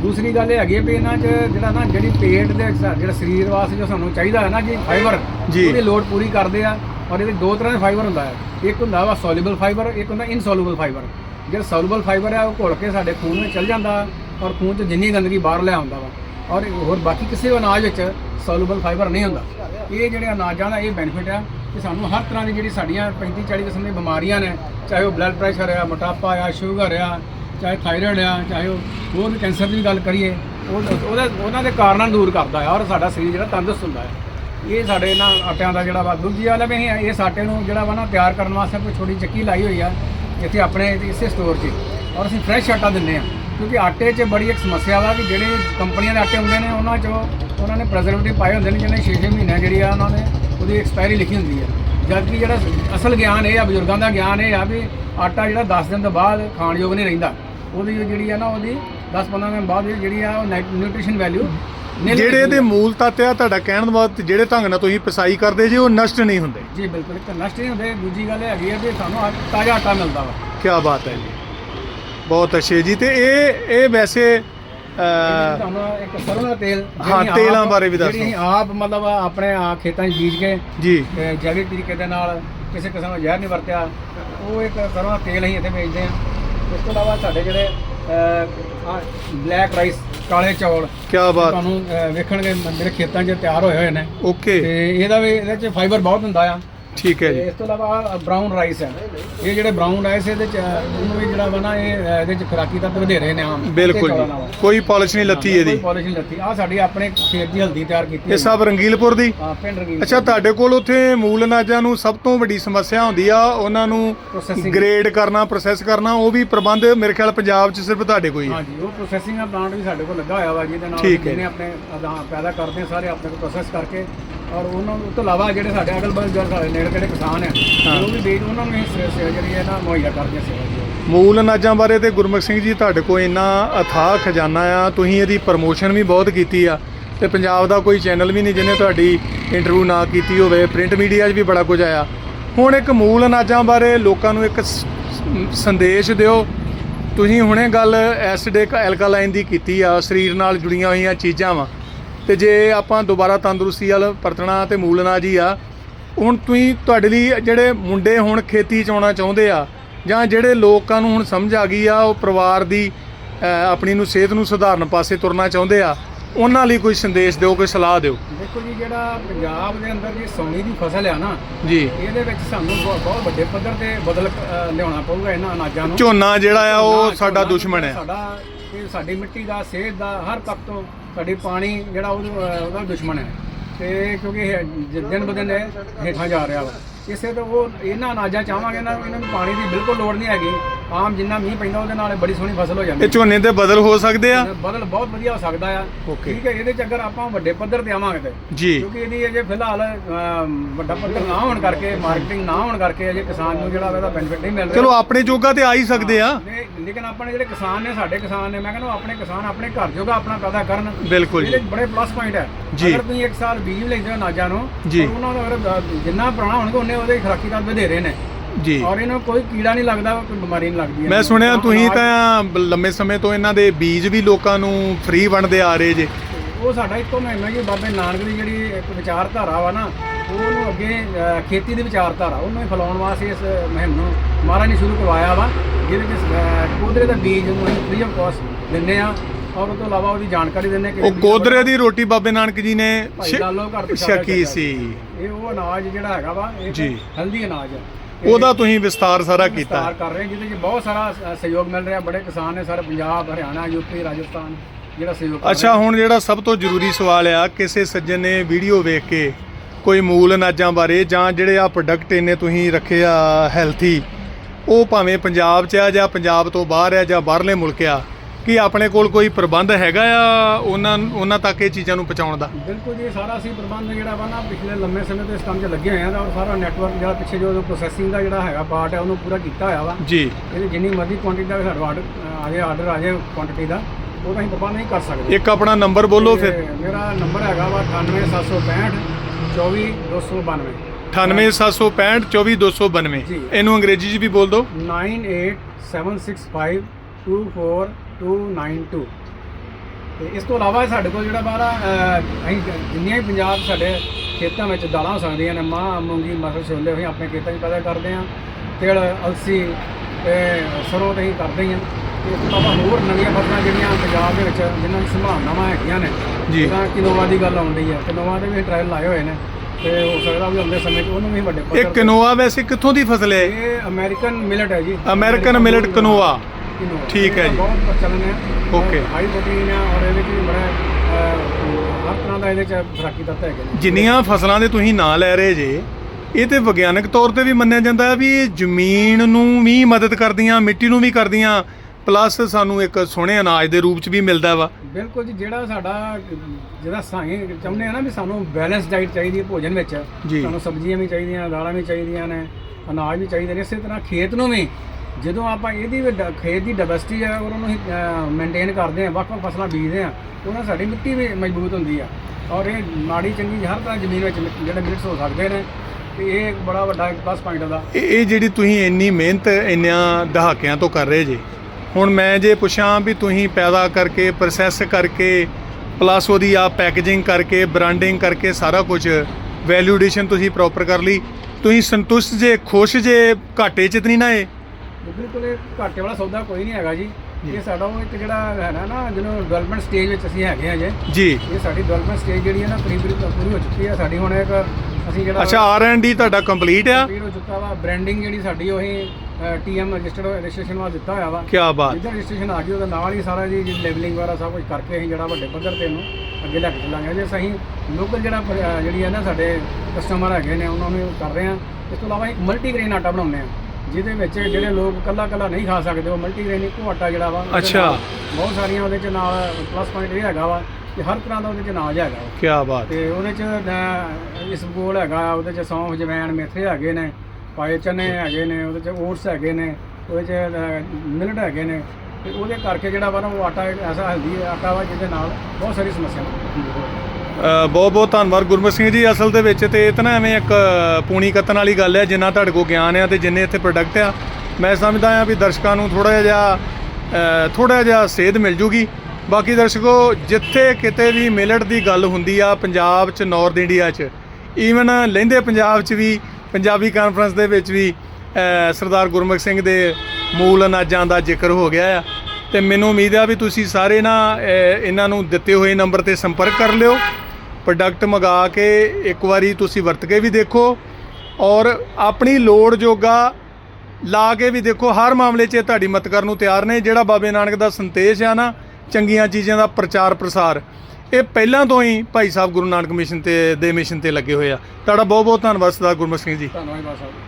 ਦੂਸਰੀ ਗੱਲ ਇਹ ਹੈਗੀ ਹੈ ਵੀ ਇਹਨਾਂ 'ਚ ਜਿਹੜਾ ਨਾ ਜਿਹੜੀ ਪੇਟ ਦੇ ਸਾ- ਜਿਹੜਾ ਸਰੀਰ ਵਾਸਤੇ ਜੋ ਸਾਨੂੰ ਚਾਹੀਦਾ ਹੈ ਨਾ ਜੀ ਫਾਈਬਰ ਜੀ। ਉਹਦੀ ਲੋੜ ਪੂਰੀ ਕਰਦੇ ਆ ਔਰ ਇਹਦੇ ਦੋ ਤਰ੍ਹਾਂ ਦੇ ਫਾਈਬਰ ਹੁੰਦਾ ਹੈ। ਇੱਕ ਹੁੰਦਾ ਵਾ ਸੋਲੂਬਲ ਫਾਈਬਰ ਇੱਕ ਹੁੰਦਾ ਇਨਸੋਲੂਬਲ ਫਾਈਬਰ ਜਿਹੜਾ ਸੋਲੂਬਲ ਫਾਈਬਰ ਹੈ ਉਹ ਘੁਲ ਕੇ ਸਾਡੇ ਖੂਨ ਵਿੱਚ ਚਲ ਜਾਂਦਾ ਔਰ ਖੂਨ 'ਚ ਜਿੰਨੀ ਗੰਦਗੀ ਬਾਹਰ ਲੈ ਆਉਂਦਾ ਵਾ। ਔਰ ਹੋਰ ਬਾਕੀ ਕਿਸੇ ਵੀ ਅਨਾਜ ਵਿੱਚ ਸੋਲੂਬਲ ਫਾਈਬਰ ਨਹੀਂ ਹੁੰਦਾ। ਇਹ ਜਿਹੜੇ ਅਨਾਜਾਂ ਦਾ ਇਹ ਬੈਨੀਫਿਟ ਆ ਕਿ ਸਾਨੂੰ ਹਰ ਤਰ੍ਹਾਂ ਦੀ ਜਿਹੜੀ ਸਾਡੀਆਂ 35 40 ਕਿਸਮ ਦੀਆਂ ਬਿਮਾਰੀਆਂ ਨੇ ਚਾਹੇ ਉਹ ਬਲੱਡ ਪ੍ਰੈਸ਼ਰ ਆ ਮੋਟਾਪਾ ਆ ਸ਼ੂਗਰ ਆ ਚਾਹੇ ਥਾਇਰਾਇਡ ਆ, ਚਾਹੇ ਉਹ ਹੋਰ ਵੀ ਕੈਂਸਰ ਦੀ ਵੀ ਗੱਲ ਕਰੀਏ, ਉਹ ਉਹਦਾ ਉਹਨਾਂ ਦੇ ਕਾਰਨਾਂ ਨੂੰ ਦੂਰ ਕਰਦਾ ਹੈ ਔਰ ਸਾਡਾ ਸਰੀਰ ਜਿਹੜਾ ਤੰਦਰੁਸਤ ਹੁੰਦਾ ਹੈ। ਇਹ ਸਾਡੇ ਇਹਨਾਂ ਆਟਿਆਂ ਦਾ ਜਿਹੜਾ ਵਾ, ਦੂਜੀ ਗੱਲ ਹੈ ਵੀ ਅਸੀਂ ਇਸ ਆਟੇ ਨੂੰ ਜਿਹੜਾ ਵਾ ਨਾ ਤਿਆਰ ਕਰਨ ਵਾਸਤੇ ਕੋਈ ਛੋਟੀ ਚੱਕੀ ਲਾਈ ਹੋਈ ਆ, ਇੱਥੇ ਆਪਣੇ ਇਸੇ ਸਟੋਰ 'ਚ। ਔਰ ਅਸੀਂ ਫਰੈਸ਼ ਆਟਾ ਦਿੰਦੇ ਆ ਕਿਉਂਕਿ ਆਟੇ 'ਚ ਬੜੀ ਇੱਕ ਸਮੱਸਿਆ ਵਾ ਕਿ ਜਿਹੜੇ ਕੰਪਨੀਆਂ ਦੇ ਆਟੇ ਹੁੰਦੇ ਨੇ, ਉਹਨਾਂ 'ਚ ਉਹਨਾਂ ਨੇ ਪ੍ਰੈਜ਼ਰਵੇਟਿਵ ਪਾਏ ਹੁੰਦੇ ਨੇ, ਜਿਹਨੇ 6-6 ਮਹੀਨੇ ਜਿਹੜੀ ਆ ਉਹਨਾਂ ਨੇ ਉਹਦੀ ਐਕਸਪਾਇਰੀ ਲਿਖੀ ਹੁੰਦੀ ਹੈ ਜਦਕਿ ਜਿਹੜਾ ਅਸਲ ਗਿਆਨ ਇਹ ਆ, ਬਜ਼ੁਰਗਾਂ ਦਾ ਗਿਆਨ ਇਹ ਆ ਵੀ ਆਟਾ ਜਿਹੜਾ 10 ਦਿਨ ਤੋਂ ਬਾਅਦ ਖਾਣ ਯੋਗ ਨਹੀਂ ਰਹਿੰਦਾ। ਉਹਦੀ ਜਿਹੜੀ ਆ ਨਾ ਉਹਦੀ 10-15 ਦਿਨ ਬਾਅਦ ਜਿਹੜੀ ਆ ਉਹ ਨਿਊਟ੍ਰੀਸ਼ਨ ਵੈਲਿਊ ਜਿਹੜੇ ਇਹਦੇ ਮੂਲ ਤੱਤ ਆ ਤੁਹਾਡਾ ਕਹਿਣ ਦਾ ਬਾਅਦ ਜਿਹੜੇ ਢੰਗ ਨਾਲ ਤੁਸੀਂ ਪਸਾਈ ਕਰਦੇ ਜੀ ਉਹ ਨਸ਼ਟ ਨਹੀਂ ਹੁੰਦੇ। ਜੀ ਬਿਲਕੁਲ ਇੱਕ ਨਸ਼ਟ ਨਹੀਂ ਹੁੰਦੇ ਦੂਜੀ ਗੱਲ ਇਹ ਹੈਗੀ ਆ ਵੀ ਸਾਨੂੰ ਆ- ਤਾਜ਼ਾ ਆਟਾ ਮਿਲਦਾ ਵਾ। ਕੀ ਬਾਤ ਹੈ ਜੀ। ਬਹੁਤ ਅੱਛੇ ਜੀ ਤੇ ਇਹ ਇਹ ਵੈਸੇ ਤੁਹਾਨੂੰ ਇੱਕ ਸਰੋਂ ਦਾ ਤੇਲ ਹਾਂ, ਤੇਲਾਂ ਬਾਰੇ ਵੀ ਦੱਸੋ। ਜਿਹੜੀ ਆਪ ਮਤਲਬ ਆਪਣੇ ਆ ਖੇਤਾਂ 'ਚ ਬੀਜ ਕੇ ਜੀ। ਜੈਵਿਕ ਤਰੀਕੇ ਦੇ ਨਾਲ ਕਿਸੇ ਕਿਸਮ ਦਾ ਜ਼ਹਿਰ ਨਹੀਂ ਵਰਤਿਆ ਉਹ ਇੱਕ ਸਰੋਂ ਦਾ ਤੇਲ ਅਸੀਂ ਇੱਥੇ ਵੇਚਦੇ ਹਾਂ। ਇਸ ਤੋਂ ਇਲਾਵਾ ਸਾਡੇ ਜਿਹੜੇ ਬਲੈਕ ਰਾਈਸ ਕਾਲੇ ਚੌਲ ਕੀ ਬਾਤ। ਤੁਹਾਨੂੰ ਵੇਖਣਗੇ ਮੇਰੇ ਖੇਤਾਂ 'ਚ ਤਿਆਰ ਹੋਏ ਹੋਏ ਨੇ। ਓਕੇ। ਤੇ ਇਹਦਾ ਵੀ ਇਹਦੇ 'ਚ ਫਾਈਬਰ ਬਹੁਤ ਹੁੰਦਾ ਆ। ਠੀਕ ਹੈ ਜੀ। ਇਸ ਤੋਂ ਇਲਾਵਾ ਬ੍ਰਾਊਨ ਰਾਈਸ ਹੈ। ਇਹ ਜਿਹੜੇ ਬ੍ਰਾਊਨ ਰਾਈਸ ਇਹਦੇ 'ਚ ਉਹਨੂੰ ਵੀ ਜਿਹੜਾ ਵਾ ਨਾ ਇਹ ਇਹਦੇ 'ਚ ਖੁਰਾਕੀ ਤੱਤ ਵਧੇਰੇ ਨੇ ਆਮ। ਬਿਲਕੁਲ ਜੀ। ਕੋਈ ਪਾਲਿਸ਼ ਨਹੀਂ ਲੱਥੀ ਕੋਈ ਇਹਦੀ। ਪਾਲਿਸ਼ ਨਹੀਂ ਲੱਤੀ ਆ ਸਾਡੀ ਆਪਣੇ ਖੇਤ ਦੀ ਹਲਦੀ ਤਿਆਰ ਕੀਤੀ ਇਹ ਸਭ ਰੰਗੀਲਪੁਰ ਦੀ? ਹਾਂ ਪਿੰਡ ਰੰਗੀਨ ਅੱਛਾ ਤੁਹਾਡੇ ਕੋਲ ਉੱਥੇ ਮੂਲ ਅਨਾਜਾਂ ਨੂੰ ਸਭ ਤੋਂ ਵੱਡੀ ਸਮੱਸਿਆ ਹੁੰਦੀ ਆ ਉਹਨਾਂ ਨੂੰ। ਗ੍ਰੇਡ ਕਰਨਾ ਪ੍ਰੋਸੈਸ ਕਰਨਾ ਉਹ ਵੀ ਪ੍ਰਬੰਧ ਮੇਰੇ ਖਿਆਲ ਪੰਜਾਬ 'ਚ ਸਿਰਫ ਤੁਹਾਡੇ ਕੋਲ ਹੀ। ਹੈ ਹਾਂਜੀ ਉਹ ਪ੍ਰੋਸੈਸਿੰਗ ਦਾ ਪਲਾਂਟ ਵੀ ਸਾਡੇ ਕੋਲ ਲੱਗਾ ਹੋਇਆ ਵਾ ਜਿਹਦੇ ਨਾਲ। ਜਿਹਨੇ ਆਪਣੇ ਪੈਦਾ ਕਰਦੇ ਸਾਰੇ ਆਪਣੇ ਪ੍ਰੋਸੈਸ ਕਰਕੇ ਔਰ ਉਹਨਾਂ ਤੋਂ ਇਲਾਵਾ ਜਿਹੜੇ ਸਾਡੇ ਅਗਲ ਬਗਲ ਜਿਹੜੇ ਸਾਡੇ ਨੇੜੇ ਕਿਹੜੇ ਕਿਸਾਨ ਆ। ਉਹ ਵੀ ਵੇਚ ਉਹਨਾਂ ਨੂੰ ਇਹ ਸੇ- ਸੇ- ਜਿਹੜੀ ਹੈ ਨਾ ਮੁਹੱਈਆ ਕਰਦੇ ਸੇਵਾ ਜੀ। ਮੂਲ ਅਨਾਜਾਂ ਬਾਰੇ ਤੇ ਗੁਰਮੁਖ ਸਿੰਘ ਜੀ ਤੁਹਾਡੇ ਕੋਲ ਇੰਨਾ ਅਥਾਹ ਖਜ਼ਾਨਾ ਆ ਤੁਸੀਂ ਇਹਦੀ ਪ੍ਰਮੋਸ਼ਨ ਵੀ ਬਹੁਤ ਕੀਤੀ ਆ ਤੇ ਪੰਜਾਬ ਦਾ ਕੋਈ ਚੈਨਲ ਵੀ ਨਹੀਂ ਜਿਹਨੇ ਤੁਹਾਡੀ ਇੰਟਰਵਿਊ ਨਾ ਕੀਤੀ ਹੋਵੇ ਪ੍ਰਿੰਟ ਮੀਡੀਆ 'ਚ ਵੀ ਬੜਾ ਕੁਝ ਆਇਆ। ਹੁਣ ਇੱਕ ਮੂਲ ਅਨਾਜਾਂ ਬਾਰੇ ਲੋਕਾਂ ਨੂੰ ਇੱਕ ਸ- ਸੰਦੇਸ਼ ਦਿਓ। ਤੁਸੀਂ ਹੁਣੇ ਗੱਲ ਐਸਿਡਿਕ ਐਲਕਾਲਾਈਨ ਦੀ ਕੀਤੀ ਆ ਸਰੀਰ ਨਾਲ ਜੁੜੀਆਂ ਹੋਈਆਂ ਚੀਜ਼ਾਂ ਵਾ। ਤੇ ਜੇ ਆਪਾਂ ਦੁਬਾਰਾ ਤੰਦਰੁਸਤੀ ਵੱਲ ਪਰਤਣਾ ਤੇ ਮੂਲਨਾ ਜੀ ਆ ਹੁਣ ਤੁਸੀਂ ਤੁਹਾਡੇ ਲਈ ਜਿਹੜੇ ਮੁੰਡੇ ਹੁਣ ਖੇਤੀ ਚ ਆਉਣਾ ਚਾਹੁੰਦੇ ਆ ਜਾਂ ਜਿਹੜੇ ਲੋਕਾਂ ਨੂੰ ਹੁਣ ਸਮਝ ਆ ਗਈ ਆ ਉਹ ਪਰਿਵਾਰ ਦੀ ਆਪਣੀ ਨੂੰ ਸਿਹਤ ਨੂੰ ਸੁਧਾਰਨ ਪਾਸੇ ਤੁਰਨਾ ਚਾਹੁੰਦੇ ਆ ਉਹਨਾਂ ਲਈ ਕੋਈ ਸੰਦੇਸ਼ ਦਿਓ ਕੋਈ ਸਲਾਹ ਦਿਓ? ਦੇਖੋ ਜੀ ਜਿਹੜਾ ਪੰਜਾਬ ਦੇ ਅੰਦਰ ਜੀ ਸੌਣੀ ਦੀ ਫਸਲ ਆ ਨਾ ਜੀ। ਇਹਦੇ ਵਿੱਚ ਸਾਨੂੰ ਬਹੁਤ ਵੱਡੇ ਪੱਧਰ ਤੇ ਬਦਲ ਲਿਆਉਣਾ ਪਊਗਾ ਇਹਨਾਂ ਅਨਾਜਾਂ ਨੂੰ। ਝੋਨਾ ਜਿਹੜਾ ਆ ਉਹ ਸਾਡਾ ਦੁਸ਼ਮਣ ਹੈ ਸਾਡਾ ਇਹ ਸਾਡੀ ਮਿੱਟੀ ਦਾ ਸਿਹਤ ਦਾ ਹਰ ਤੱਕ ਤੋਂ ਸਾਡੀ ਪਾਣੀ ਜਿਹੜਾ ਉਹਦੇ, ਉਹਦਾ ਦੁਸ਼ਮਣ ਹੈ। ਤੇ ਕਿਉਂਕਿ ਇਹ ਦਿਨ ਬ ਦਿਨ ਇਹ ਹੇਠਾਂ ਜਾ ਰਿਹਾ ਵਾ। ਇਸੇ ਤੋਂ ਉਹ ਇਹਨਾਂ ਅਨਾਜਾਂ ਚਾਹਾਂਗੇ ਨਾ ਇਹਨਾਂ ਨੂੰ ਪਾਣੀ ਦੀ ਬਿਲਕੁਲ ਲੋੜ ਨਹੀਂ ਹੈਗੀ। ਆਮ ਜਿੰਨਾ ਮੀਂਹ ਪੈਂਦਾ ਉਹਦੇ ਨਾਲ ਬੜੀ ਸੋਹਣੀ ਫਸਲ ਹੋ ਜਾਂਦੀ ਇਹ ਝੋਨੇ ਦੇ ਬਦਲ ਹੋ ਸਕਦੇ ਆ? ਬਦਲ ਬਹੁਤ ਵਧੀਆ ਹੋ ਸਕਦਾ ਆ। Okay. ਠੀਕ ਹੈ ਇਹਦੇ ਚ ਅਗਰ ਆਪਾਂ ਵੱਡੇ ਪੱਧਰ ਤੇ ਆਵਾਂਗੇ ਤੇ। ਜੀ। ਕਿਉਂਕਿ ਇਹਦੀ ਅਜੇ ਫਿਲਹਾਲ ਅਮ, ਵੱਡਾ ਪੱਧਰ ਨਾ ਹੋਣ ਕਰਕੇ ਮਾਰਕੀਟਿੰਗ ਨਾ ਹੋਣ ਕਰਕੇ ਅਜੇ ਕਿਸਾਨ ਨੂੰ ਜਿਹੜਾ ਇਹਦਾ ਬੈਨੀਫਿਟ ਨਹੀਂ ਮਿਲ ਰਿਹਾ। ਚਲੋ ਆਪਣੇ ਜੋਗਾ ਤੇ ਆ ਹੀ ਸਕਦੇ ਆ। ਨੇ- ਲੇਕਿਨ ਆਪਣੇ ਜਿਹੜੇ ਕਿਸਾਨ ਨੇ ਸਾਡੇ ਕਿਸਾਨ ਨੇ ਮੈਂ ਕਹਿੰਦਾ ਆਪਣੇ ਕਿਸਾਨ ਆਪਣੇ ਘਰ ਜੋਗਾ ਆਪਣਾ ਪੈਦਾ ਕਰਨ। ਬਿਲਕੁਲ ਇਹਦੇ ਜੀ 'ਚ ਬੜੇ ਪਲੱਸ ਪੁਆਇੰਟ ਹੈ। ਜੀ। ਅਗਰ ਤੁਸੀਂ ਇੱਕ ਸਾਲ ਬੀਜ ਲੈਂਦੇ ਹੋ ਅਨਾਜਾਂ ਨੂੰ ਜੀ। ਉਹਨਾਂ ਦਾ ਅਗਰ ਜਿੰਨਾ ਪੁਰਾਣਾ ਹੋਣਗੇ ਉਹਨੇ ਉਹਦੇ ਖਰਾਕੀ ਤੱਤ ਵਧੇਰੇ ਨੇ। ਜੀ ਔਰ ਇਹਨਾਂ ਨੂੰ ਕੋਈ ਕੀੜਾ ਨਹੀਂ ਲੱਗਦਾ ਕੋਈ ਬਿਮਾਰੀ ਨਹੀਂ ਲੱਗਦੀ ਮੈਂ। ਸੁਣਿਆ ਤੁਸੀਂ ਤਾਂ ਲੰਮੇ ਸਮੇਂ ਤੋਂ ਇਹਨਾਂ ਦੇ ਬੀਜ ਵੀ ਲੋਕਾਂ ਨੂੰ ਫ੍ਰੀ ਵੰਡਦੇ ਆ ਰਹੇ ਜੇ ਉਹ ਸਾਡਾ ਇੱਕੋ ਮਹੀਨਾ ਜੀ ਬਾਬੇ ਨਾਨਕ ਦੀ ਜਿਹੜੀ ਇੱਕ ਵਿਚਾਰਧਾਰਾ ਵਾ ਨਾ ਉਹਨੂੰ ਅੱਗੇ ਖੇਤੀ ਦੀ ਵਿਚਾਰਧਾਰਾ ਉਹਨੂੰ ਹੀ ਫੈਲਾਉਣ ਵਾਸਤੇ ਇਸ ਮੁਹਿੰਮ ਨੂੰ ਮਹਾਰਾਜ ਨੇ ਸ਼ੁਰੂ ਕਰਵਾਇਆ ਵਾ ਜਿਹਦੇ ਵਿੱਚ ਕੋਦਰੇ ਦਾ ਬੀਜ ਨੂੰ ਅਸੀਂ ਫ੍ਰੀ ਆਫ ਕਾਸਟ ਦਿੰਦੇ ਆ ਔਰ ਉਹ ਤੋਂ ਇਲਾਵਾ ਉਹਦੀ ਜਾਣਕਾਰੀ ਦਿੰਦੇ ਕਿ ਉਹ ਕੋਦਰੇ ਦੀ ਰੋਟੀ ਬਾਬੇ ਨਾਨਕ ਜੀ ਨੇ ਜਾਂਦਾ। ਸੀ ਇਹ ਉਹ ਅਨਾਜ ਜਿਹੜਾ ਹੈਗਾ ਵਾ ਇਹ। ਹਲਦੀ ਅਨਾਜ ਹੈ ਉਹਦਾ ਤੁਸੀਂ ਵਿਸਤਾਰ ਸਾਰਾ ਕੀਤਾ। ਵਿਸਤਾਰ ਕਰ ਰਹੇ ਜਿਹਦੇ 'ਚ ਬਹੁਤ ਸਾਰਾ ਸਹਿਯੋਗ ਮਿਲ ਰਿਹਾ। ਬੜੇ ਕਿਸਾਨ ਨੇ ਸਾਰੇ ਪੰਜਾਬ ਹਰਿਆਣਾ ਯੂਪੀ ਰਾਜਸਥਾਨ ਜਿਹੜਾ ਸਹਿਯੋਗ ਅੱਛਾ ਹੁਣ ਜਿਹੜਾ ਸਭ ਤੋਂ ਜ਼ਰੂਰੀ ਸਵਾਲ ਆ ਕਿਸੇ ਸੱਜਣ ਨੇ ਵੀਡੀਓ ਵੇਖ ਕੇ ਕੋਈ ਮੂਲ ਅਨਾਜਾਂ ਬਾਰੇ ਜਾਂ ਜਿਹੜੇ ਆ ਪ੍ਰੋਡਕਟ ਇਹਨੇ ਤੁਸੀਂ ਰੱਖੇ ਆ ਹੈਲਥੀ ਉਹ ਭਾਵੇਂ ਪੰਜਾਬ 'ਚ ਆ ਜਾਂ ਪੰਜਾਬ ਤੋਂ ਬਾਹਰ ਆ ਜਾਂ ਬਾਹਰਲੇ ਮੁਲਕ ਆ ਕੀ ਆਪਣੇ ਕੋਲ ਕੋਈ ਪ੍ਰਬੰਧ ਹੈਗਾ ਆ ਉਹਨਾਂ ਉਹਨਾਂ ਤੱਕ ਇਹ ਚੀਜ਼ਾਂ ਨੂੰ ਪਹੁੰਚਾਉਣ ਦਾ? ਬਿਲਕੁਲ ਜੀ ਸਾਰਾ ਅਸੀਂ ਪ੍ਰਬੰਧ ਜਿਹੜਾ ਵਾ ਨਾ ਪਿਛਲੇ ਲੰਮੇ ਸਮੇਂ ਤੋਂ ਇਸ ਕੰਮ 'ਚ ਲੱਗੇ ਹੋਏ ਆ ਔਰ ਸਾਰਾ ਨੈਟਵਰਕ ਜਿਹੜਾ ਪਿੱਛੇ ਜੋ ਪ੍ਰੋਸੈਸਿੰਗ ਦਾ ਜਿਹੜਾ ਹੈਗਾ ਪਾਰਟ ਹੈ ਉਹਨੂੰ ਪੂਰਾ ਕੀਤਾ ਹੋਇਆ ਵਾ। ਜੀ। ਇਹਦੀ ਜਿੰਨੀ ਮਰਜ਼ੀ ਕੁਆਂਟੀਟੀ ਦਾ ਸਾਡਾ ਆਰਡਰ ਆ ਜਾਏ ਆਰਡਰ ਆ ਜਾਏ ਕੁਆਂਟੀਟੀ ਦਾ ਉਹ ਤਾਂ ਅਸੀਂ ਪ੍ਰਬੰਧ ਨਹੀਂ ਕਰ ਸਕਦੇ। ਇੱਕ ਆਪਣਾ ਨੰਬਰ ਬੋਲੋ ਫਿਰ। ਮੇਰਾ ਨੰਬਰ ਹੈਗਾ ਵਾ 98765 24292 98765 24292 ਜੀ। ਇਹਨੂੰ ਅੰਗਰੇਜ਼ੀ 'ਚ ਵੀ ਬੋਲ ਦਿਓ। 9876524292 ਤੇ ਇਸ ਤੋਂ ਇਲਾਵਾ ਸਾਡੇ ਕੋਲ ਜਿਹੜਾ ਬਾਹਰ ਅਸੀਂ ਜਿੰਨੀਆਂ ਵੀ ਪੰਜਾਬ ਸਾਡੇ ਖੇਤਾਂ ਵਿੱਚ ਦਾਲਾਂ ਹੋ ਸਕਦੀਆਂ ਨੇ ਮਾਂ ਮੂੰਗੀ ਮਸਰ ਛੋਲੇ ਅਸੀਂ ਆਪਣੇ ਖੇਤਾਂ 'ਚ ਪੈਦਾ ਕਰਦੇ ਹਾਂ। ਤਿਲ ਅਲਸੀ ਤੇ ਸਰੋਂ ਤੇ ਅਸੀਂ ਕਰਦੇ ਹਾਂ ਤੇ ਇਸ ਤੋਂ ਇਲਾਵਾ ਹੋਰ ਨਵੀਆਂ ਫਸਲਾਂ ਜਿਹੜੀਆਂ ਪੰਜਾਬ ਦੇ ਵਿੱਚ ਜਿਨ੍ਹਾਂ ਦੀ ਸੰਭਾਵਨਾਵਾਂ ਹੈਗੀਆਂ ਨੇ ਜੀ। ਜਿੱਦਾਂ ਕਿਨੋਵਾ ਦੀ ਗੱਲ ਆਉਂਦੀ ਹੈ। ਕਿਨੋਵਾ ਦੇ ਵੀ ਟ੍ਰਾਇਲ ਲਾਏ ਹੋਏ ਨੇ ਤੇ ਹੋ ਸਕਦਾ ਵੀ ਆਉਂਦੇ ਸਮੇਂ 'ਚ ਉਹਨੂੰ ਵੀ ਵੱਡੇ ਇਹ ਪੱਧਰ ਤੇ- ਕਨੋਆ ਵੈਸੇ ਕਿੱਥੋਂ ਦੀ ਫਸਲ ਹੈ? ਇਹ? ਇਹ ਅਮਰੀਕਨ ਮਿਲਟ ਹੈ ਜੀ। American millet quinoa. ਠੀਕ ਹੈ ਇਹਦਾ ਜੀ। ਬਹੁਤ ਪ੍ਰਚਲਨ ਹੈ Okay. ਹਾਈ ਪ੍ਰੋਟੀਨ ਹੈ ਔਰ ਇਹਦੇ ਵਿੱਚ ਵੀ ਬੜਾ ਅਹ, ਹਰ ਤਰ੍ਹਾਂ ਦਾ ਇਹਦੇ ਚ ਖੁਰਾਕੀ ਤੱਤ ਹੈਗੇ ਨੇ ਜਿੰਨੀਆਂ ਫਸਲਾਂ ਦੇ ਤੁਸੀਂ ਨਾਂ ਲੈ ਰਹੇ ਜੇ ਇਹ ਤੇ ਵਿਗਿਆਨਕ ਤੌਰ ਤੇ ਵੀ ਮੰਨਿਆ ਜਾਂਦਾ ਹੈ ਵੀ ਇਹ ਜ਼ਮੀਨ ਨੂੰ ਵੀ ਮਦਦ ਕਰਦੀਆਂ ਮਿੱਟੀ ਨੂੰ ਵੀ ਕਰਦੀਆਂ ਪਲੱਸ ਸਾਨੂੰ ਇੱਕ ਸੋਹਣੇ ਅਨਾਜ ਦੇ ਰੂਪ ਚ ਵੀ ਮਿਲਦਾ ਵਾ ਬਿਲਕੁਲ ਜੀ ਜਿਹੜਾ ਸਾਡਾ ਜਿਹੜਾ ਸਾਹੀਂ ਚਾਹੁੰਦੇ ਆ ਨਾ ਵੀ ਸਾਨੂੰ ਬੈਲੈਂਸ ਡਾਈਟ ਚਾਹੀਦੀ ਹੈ ਭੋਜਨ ਵਿੱਚ ਜੀ। ਸਾਨੂੰ ਸਬਜ਼ੀਆਂ ਵੀ ਚਾਹੀਦੀਆਂ ਦਾਲਾਂ ਵੀ ਚਾਹੀਦੀਆਂ ਨੇ ਅਨਾਜ ਵੀ ਚਾਹੀਦੇ ਨੇ ਇਸੇ ਤਰ੍ਹਾਂ ਖੇਤ ਨੂੰ ਵੀ ਜਦੋਂ ਆਪਾਂ ਇਹਦੀ ਵੀ ਡ- ਖੇਤ ਦੀ ਡਾਇਵਰਸਿਟੀ ਹੈ ਔਰ ਉਹਨੂੰ ਮੇਨਟੇਨ ਕਰਦੇ ਆ, ਵੱਖ-ਵੱਖ ਫਸਲਾਂ ਬੀਜਦੇ ਆ ਉਹਨਾਂ ਸਾਡੀ ਮਿੱਟੀ ਵੀ ਮਜ਼ਬੂਤ ਹੁੰਦੀ ਆ। ਔਰ ਇਹ ਮਾੜੀ ਚੰਗੀ ਹਰ ਤਰ੍ਹਾਂ ਜ਼ਮੀਨ ਵਿੱਚ ਮਿ- ਜਿਹੜੇ ਮਿਕਸ ਹੋ ਸਕਦੇ ਨੇ, ਤੇ ਇਹ ਇੱਕ ਬੜਾ ਵੱਡਾ ਪਲੱਸ ਪੁਆਇੰਟ ਦਾ ਇਹ ਇਹ ਜਿਹੜੀ ਤੁਸੀਂ ਇੰਨੀ ਮਿਹਨਤ ਇੰਨਿਆਂ ਦਹਾਕਿਆਂ ਤੋਂ ਕਰ ਰਹੇ ਜੇ, ਹੁਣ ਮੈਂ ਜੇ ਪੁੱਛਾਂ ਵੀ ਤੁਸੀਂ ਪੈਦਾ ਕਰਕੇ ਪ੍ਰੋਸੈਸ ਕਰਕੇ ਪਲੱਸ ਉਹਦੀ ਆ ਪੈਕੇਜਿੰਗ ਕਰਕੇ ਬ੍ਰਾਂਡਿੰਗ ਕਰਕੇ ਸਾਰਾ ਕੁਝ ਵੈਲਿਊ ਐਡੀਸ਼ਨ ਤੁਸੀਂ ਪ੍ਰੋਪਰ ਕਰ ਲਈ, ਤੁਸੀਂ ਸੰਤੁਸ਼ਟ ਜੇ, ਖੁਸ਼ ਜੇ, ਘਾਟੇ ਚ ਤਾਂ ਨਹੀਂ ਨਾ ਇਹ ਬਿਲਕੁਲ ਇਹ ਘਾਟੇ ਵਾਲਾ ਸੌਦਾ ਕੋਈ ਨਹੀਂ ਹੈਗਾ ਜੀ। ਇਹ ਸਾਡਾ ਉਹ ਇੱਕ ਜਿਹੜਾ ਹੈ ਨਾ ਨਾ ਜਿਹਨੂੰ ਡਿਵੈਲਪਮੈਂਟ ਸਟੇਜ ਵਿੱਚ ਅਸੀਂ ਹੈਗੇ ਆ ਜੇ। ਜੀ। ਇਹ ਸਾਡੀ ਡਿਵੈਲਪਮੈਂਟ ਸਟੇਜ ਜਿਹੜੀ ਹੈ ਨਾ ਕਰੀਬ ਕਰੀਬ ਪੂਰੀ ਹੋ ਚੁੱਕੀ ਹੈ ਸਾਡੀ ਹੁਣ ਇੱਕ ਅਸੀਂ ਜਿਹੜਾ ਅੱਛਾ ਆਰ ਐਂਡ ਡੀ ਤੁਹਾਡਾ ਕੰਪਲੀਟ ਆ? complete ਹੋ ਚੁੱਕਾ ਵਾ। ਬ੍ਰਾਂਡਿੰਗ ਜਿਹੜੀ ਸਾਡੀ ਉਹ ਟੀਐਮ ਰਜਿਸਟਰਡ ਰਜਿਸਟ੍ਰੇਸ਼ਨ ਵਾਲਾ ਦਿੱਤਾ ਹੋਇਆ ਵਾ। ਕੀ ਬਾਤ। ਜਿੱਦਾਂ ਰਜਿਸਟ੍ਰੇਸ਼ਨ ਆ ਗਈ ਉਹਦੇ ਨਾਲ ਹੀ ਸਾਰਾ ਜੀ ਲੈਵਲਿੰਗ ਵਗੈਰਾ ਸਭ ਕੁਝ ਕਰਕੇ ਅਸੀਂ ਜਿਹੜਾ ਵੱਡੇ ਪੱਧਰ ਤੇ ਇਹਨੂੰ ਅੱਗੇ ਲੈ ਕੇ ਚੱਲਾਂਗੇ। ਜੇ ਅਸੀਂ ਲੋਕਲ ਜਿਹੜਾ ਜਿਹੜੀ ਹੈ ਨਾ ਸਾਡੇ ਕਸਟਮਰ ਹੈਗੇ ਨੇ ਉਹਨਾਂ ਨੂੰ ਕਰ ਰਹੇ ਹਾਂ ਇਸ ਤੋਂ ਇਲਾਵਾ ਇੱਕ ਮਲਟੀ ਗ੍ਰੇਨ ਆਟਾ ਬਣਾਉਂਦੇ ਆ। ਜਿਹਦੇ ਵਿੱਚ ਜਿਹੜੇ ਲੋਕ ਕੱਲਾ ਕੱਲਾ ਨਹੀਂ ਖਾ ਸਕਦੇ ਉਹ ਮਲਟੀ ਗ੍ਰੇਨ ਇੱਕੋ ਆਟਾ ਜਿਹੜਾ ਵਾ ਉਹਦੇ ਅੱਛਾ। ਨਾਲ ਬਹੁਤ ਸਾਰੀਆਂ ਉਹਦੇ ਚ ਨਾਲ ਪਲੱਸ ਪੁਆਇੰਟ ਇਹ ਹੈਗਾ ਵਾ ਕਿ ਹਰ ਤਰ੍ਹਾਂ ਦਾ ਉਹਦੇ ਚ ਅਨਾਜ ਹੈਗਾ ਵਾ। ਕੀ ਬਾਤ ਤੇ ਉਹਦੇ ਚ ਅਹ, ਇਸਬਗੋਲ ਹੈਗਾ ਉਹਦੇ ਚ ਸੌਂਫ ਜਵੈਣ ਮੇਥੇ ਹੈਗੇ ਨੇ ਪਾਏ ਚਨੇ ਹੈਗੇ ਨੇ ਉਹਦੇ ਚ ਓਟਸ ਹੈਗੇ ਨੇ ਉਹਦੇ ਚ ਮਿਲਟ ਹੈਗੇ ਨੇ ਤੇ ਉਹਦੇ ਕਰਕੇ ਜਿਹੜਾ ਵਾ ਨਾ ਉਹ ਆਟਾ ਇੱਕ ਐਸਾ ਹਲਦੀ ਆਟਾ ਵਾ ਜਿਹਦੇ ਨਾਲ ਬਹੁਤ ਸਾਰੀ ਸਮੱਸਿਆਵਾਂ ਬਹੁਤ ਬਹੁਤ ਧੰਨਵਾਦ ਗੁਰਮਤ ਸਿੰਘ ਜੀ ਅਸਲ ਦੇ ਵਿੱਚ ਤੇ ਇਹ ਤਾਂ ਨਾ ਐਵੇਂ ਇੱਕ ਪੂਣੀ ਕੱਤਣ ਵਾਲੀ ਗੱਲ ਹੈ, ਜਿੰਨਾ ਤੁਹਾਡੇ ਕੋਲ ਗਿਆਨ ਆ ਤੇ ਜਿੰਨੇ ਇੱਥੇ ਪ੍ਰੋਡਕਟ ਆ। ਮੈਂ ਸਮਝਦਾ ਆ ਵੀ ਦਰਸ਼ਕਾਂ ਨੂੰ ਥੋੜਾ ਜਿਹਾ ਥੋੜਾ ਜਿਹਾ ਸੇਧ ਮਿਲ ਜੂਗੀ। ਬਾਕੀ ਦਰਸ਼ਕੋ, ਜਿੱਥੇ ਕਿਤੇ ਵੀ ਮਿਲਟ ਦੀ ਗੱਲ ਹੁੰਦੀ ਆ ਪੰਜਾਬ 'ਚ ਨਾਰਥ ਇੰਡੀਆ 'ਚ ਈਵਨ ਲਹਿੰਦੇ ਪੰਜਾਬ 'ਚ ਵੀ, ਪੰਜਾਬੀ ਕਾਨਫਰੰਸ ਦੇ ਵਿੱਚ ਵੀ ਸਰਦਾਰ ਗੁਰਮੁਖ ਸਿੰਘ ਦੇ ਮੂਲ ਅਨਾਜਾਂ ਦਾ ਜ਼ਿਕਰ ਹੋ ਗਿਆ ਆ। ਤੇ ਮੈਨੂੰ ਉਮੀਦ ਆ ਵੀ ਤੁਸੀਂ ਸਾਰੇ ਨਾ ਇਹਨਾਂ ਨੂੰ ਦਿੱਤੇ ਹੋਏ ਨੰਬਰ ਤੇ ਸੰਪਰਕ ਕਰ ਲਿਓ। ਪ੍ਰੋਡਕਟ ਮੰਗਾ ਕੇ ਇੱਕ ਵਾਰੀ ਤੁਸੀਂ ਵਰਤ ਕੇ ਵੀ ਦੇਖੋ ਔਰ ਆਪਣੀ ਲੋੜ ਜੋਗਾ ਲਾ ਕੇ ਵੀ ਦੇਖੋ। ਹਰ ਮਾਮਲੇ 'ਚ ਇਹ ਤੁਹਾਡੀ ਮਦਦ ਕਰਨ ਨੂੰ ਤਿਆਰ ਨੇ। ਜਿਹੜਾ ਬਾਬੇ ਨਾਨਕ ਦਾ ਸੰਦੇਸ਼ ਆ ਨਾ, ਚੰਗੀਆਂ ਚੀਜ਼ਾਂ ਦਾ ਪ੍ਰਚਾਰ ਪ੍ਰਸਾਰ, ਇਹ ਪਹਿਲਾਂ ਤੋਂ ਹੀ ਭਾਈ ਸਾਹਿਬ ਗੁਰੂ ਨਾਨਕ ਮਿਸ਼ਨ ਤੇ, ਦੇ ਮਿਸ਼ਨ ਤੇ ਲੱਗੇ ਹੋਏ ਆ। ਤੁਹਾਡਾ ਬਹੁਤ ਬਹੁਤ ਧੰਨਵਾਦ ਸਰਦਾਰ ਗੁਰਮੁਖ ਸਿੰਘ ਜੀ। ਧੰਨਵਾਦ ਸਾਹਿਬ।